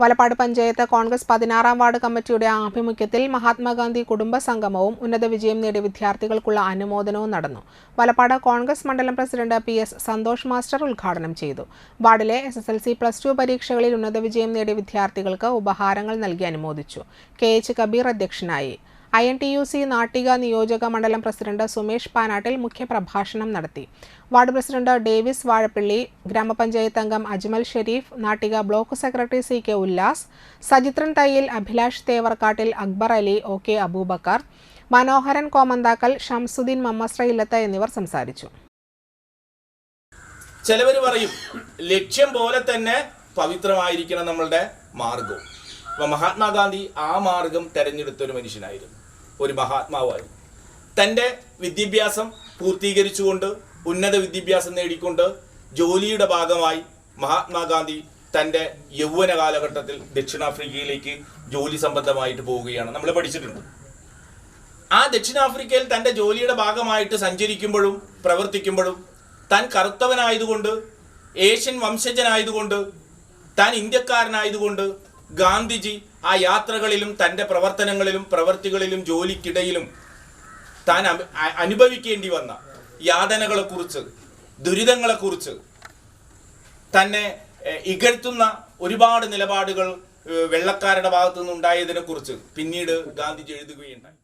വലപ്പാട് പഞ്ചായത്ത് കോൺഗ്രസ് പതിനാറാം വാർഡ് കമ്മിറ്റിയുടെ ആഭിമുഖ്യത്തിൽ മഹാത്മാഗാന്ധി കുടുംബ സംഗമവും ഉന്നത വിജയം നേടിയ വിദ്യാർത്ഥികൾക്കുള്ള അനുമോദനവും നടന്നു. വലപ്പാട് കോൺഗ്രസ് മണ്ഡലം president P S Santhosh master ഉദ്ഘാടനം ചെയ്തു. വാർഡിലെ S S L C plus two പരീക്ഷകളിൽ ഉന്നത വിജയം നേടിയ വിദ്യാർത്ഥികൾക്ക് ഉപഹാരങ്ങൾ നൽകി അനുമോദിച്ചു. കെ എച്ച് കബീർ അധ്യക്ഷനായി. I N T U C Nattika നിയോജക മണ്ഡലം പ്രസിഡന്റ് സുമേഷ് പാനാട്ടിൽ മുഖ്യപ്രഭാഷണം നടത്തി. വാർഡ് പ്രസിഡന്റ് ഡേവിസ് വാഴപ്പള്ളി ഗ്രാമപഞ്ചായത്ത് അംഗം Ajmal Sherif Nattika block secretary C K Ullas Sajithran Thayyil Abhilash Thevarkattil Akbar Ali O K Aboobacker Manoharan Komanthakkal Shamsudheen Mammasra Illath എന്നിവർ സംസാരിച്ചു. ചിലവർ പറയും ലക്ഷ്യം പോലെ തന്നെ പവിത്രമായിരിക്കണം നമ്മളുടെ മാർഗം ഇപ്പൊ മഹാത്മാഗാന്ധി ആ മാർഗം തെരഞ്ഞെടുത്ത ഒരു മനുഷ്യനായിരുന്നു. ഒരു മഹാത്മാവായി തന്റെ വിദ്യാഭ്യാസം പൂർത്തീകരിച്ചുകൊണ്ട് ഉന്നത വിദ്യാഭ്യാസം നേടിക്കൊണ്ട് ജോലിയുടെ ഭാഗമായി മഹാത്മാഗാന്ധി തന്റെ യൗവന കാലഘട്ടത്തിൽ ദക്ഷിണാഫ്രിക്കയിലേക്ക് ജോലി സംബന്ധമായിട്ട് പോവുകയാണ്. നമ്മൾ പഠിച്ചിട്ടുണ്ട്. ആ ദക്ഷിണാഫ്രിക്കയിൽ തന്റെ ജോലിയുടെ ഭാഗമായിട്ട് സഞ്ചരിക്കുമ്പോഴും പ്രവർത്തിക്കുമ്പോഴും താൻ കറുത്തവനായതുകൊണ്ട് ഏഷ്യൻ വംശജനായതുകൊണ്ട് താൻ ഇന്ത്യക്കാരനായതുകൊണ്ട് ഗാന്ധിജി ആ യാത്രകളിലും തന്റെ പ്രവർത്തനങ്ങളിലും പ്രവൃത്തികളിലും ജോലിക്കിടയിലും താൻ അനുഭവിക്കേണ്ടി വന്ന യാതനകളെക്കുറിച്ച് ദുരിതങ്ങളെക്കുറിച്ച് തന്നെ ഇകഴ്ത്തുന്ന ഒരുപാട് നിലപാടുകൾ വെള്ളക്കാരുടെ ഭാഗത്തു നിന്നുണ്ടായതിനെ കുറിച്ച് പിന്നീട് ഗാന്ധിജി എഴുതുകയുണ്ടായി.